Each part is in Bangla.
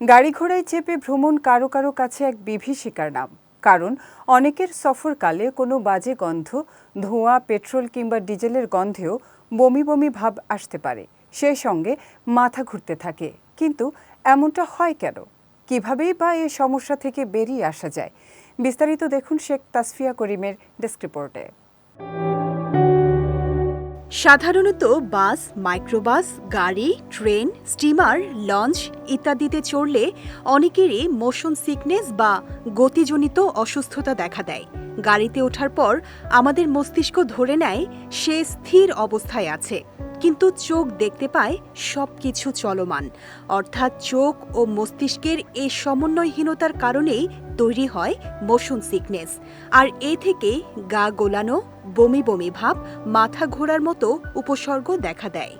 গাড়ি ঘোড়ায় চেপে ভ্রমণ কারও কারও কাছে এক বিভীষিকার নাম। কারণ অনেকের সফরকালে কোনো বাজে গন্ধ, ধোঁয়া, পেট্রোল কিংবা ডিজেলের গন্ধেও বমি বমি ভাব আসতে পারে। সেই সঙ্গে মাথা ঘুরতে থাকে। কিন্তু এমনটা হয় কেন? কিভাবেই বা এ সমস্যা থেকে বেরিয়ে আসা যায়? বিস্তারিত দেখুন শেখ তাসফিয়া করিমের ডেস্ক রিপোর্টে। সাধারণত বাস, মাইক্রোবাস, গাড়ি, ট্রেন, স্টিমার, লঞ্চ ইত্যাদিতে চড়লে অনেকেরই মোশন সিকনেস বা গতিজনিত অসুস্থতা দেখা দেয়। গাড়িতে ওঠার পর আমাদের মস্তিষ্ক ধরে নেয় সে স্থির অবস্থায় আছে। কিন্তু চোখ দেখতে পায় সব কিছু চলমান। অর্থাৎ চোখ ও মস্তিষ্কের এই সমন্বয়হীনতার কারণেই তৈরি হয় মোশন সিকনেস। আর এ থেকে গা গোলানো, বমি বমি ভাব, মাথা ঘোরার মতো উপসর্গ দেখা দেয়।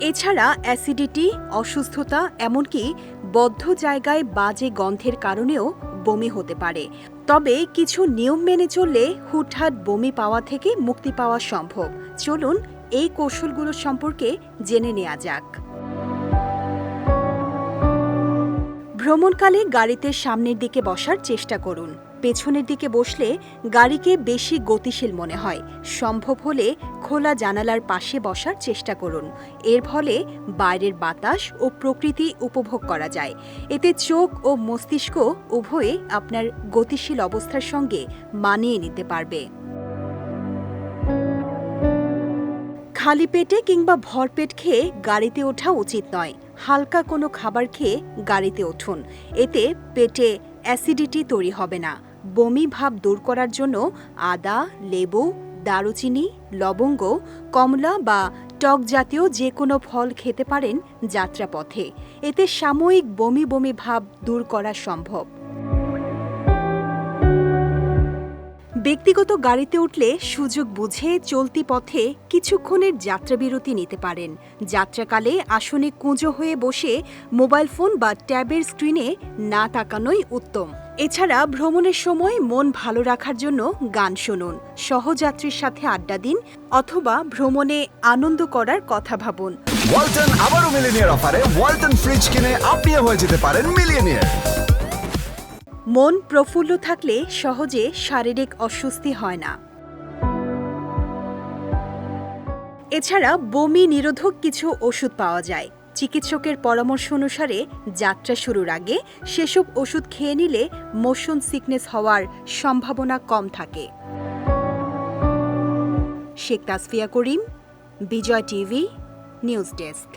এছাড়া অ্যাসিডিটি, অসুস্থতা, এমনকি বদ্ধ জায়গায় বাজে গন্ধের কারণেও বমি হতে পারে। তবে কিছু নিয়ম মেনে চললে হুটহাট বমি পাওয়া থেকে মুক্তি পাওয়া সম্ভব। চলুন এই কৌশলগুলো সম্পর্কে জেনে নেওয়া যাক। ভ্রমণকালে গাড়িতে সামনের দিকে বসার চেষ্টা করুন। পেছনের দিকে বসলে গাড়িকে বেশি গতিশীল মনে হয়। সম্ভব হলে খোলা জানালার পাশে বসার চেষ্টা করুন। এর ফলে বাইরের বাতাস ও প্রকৃতি উপভোগ করা যায়। এতে চোখ ও মস্তিষ্ক উভয়ে আপনার গতিশীল অবস্থার সঙ্গে মানিয়ে নিতে পারবে। খালি পেটে কিংবা ভরপেট খেয়ে গাড়িতে ওঠা উচিত নয়। হালকা কোনো খাবার খেয়ে গাড়িতে উঠুন। এতে পেটে অ্যাসিডিটি তৈরি হবে না। বমি ভাব দূর করার জন্য আদা, লেবু, দারুচিনি, লবঙ্গ, কমলা বা টক জাতীয় যে কোনো ফল খেতে পারেন যাত্রাপথে। এতে সাময়িক বমি বমি ভাব দূর করা সম্ভব। ব্যক্তিগত গাড়িতে উঠলে সুযোগ বুঝে চলতি পথে কিছুক্ষণের যাত্রাবিরতি নিতে পারেন। যাত্রাকালে আসনে কুঁজো হয়ে বসে মোবাইল ফোন বা ট্যাবের স্ক্রিনে না তাকানোই উত্তম। এছাড়া ভ্রমণের সময় মন ভালো রাখার জন্য গান শুনুন সহযাত্রীর সাথে আড্ডা দিন অথবা ভ্রমণে আনন্দ করার কথা ভাবুন। ওয়ালটন আবারও মিলিনিয়ার অফারে ওয়ালটন ফ্রিজ কিনে আপনিও হয়ে যেতে পারেন মিলিয়নিয়ার। মন প্রফুল্ল থাকলে সহজে শারীরিক অস্বস্তি হয় না। এছাড়া বমি নিরোধক কিছু ওষুধ পাওয়া যায়। চিকিৎসকের পরামর্শ অনুসারে যাত্রা শুরুর আগে সেসব ওষুধ খেয়ে নিলে মোশন সিকনেস হওয়ার সম্ভাবনা কম থাকে। Sheikh Tasfia Karim, Bijoy TV, news desk.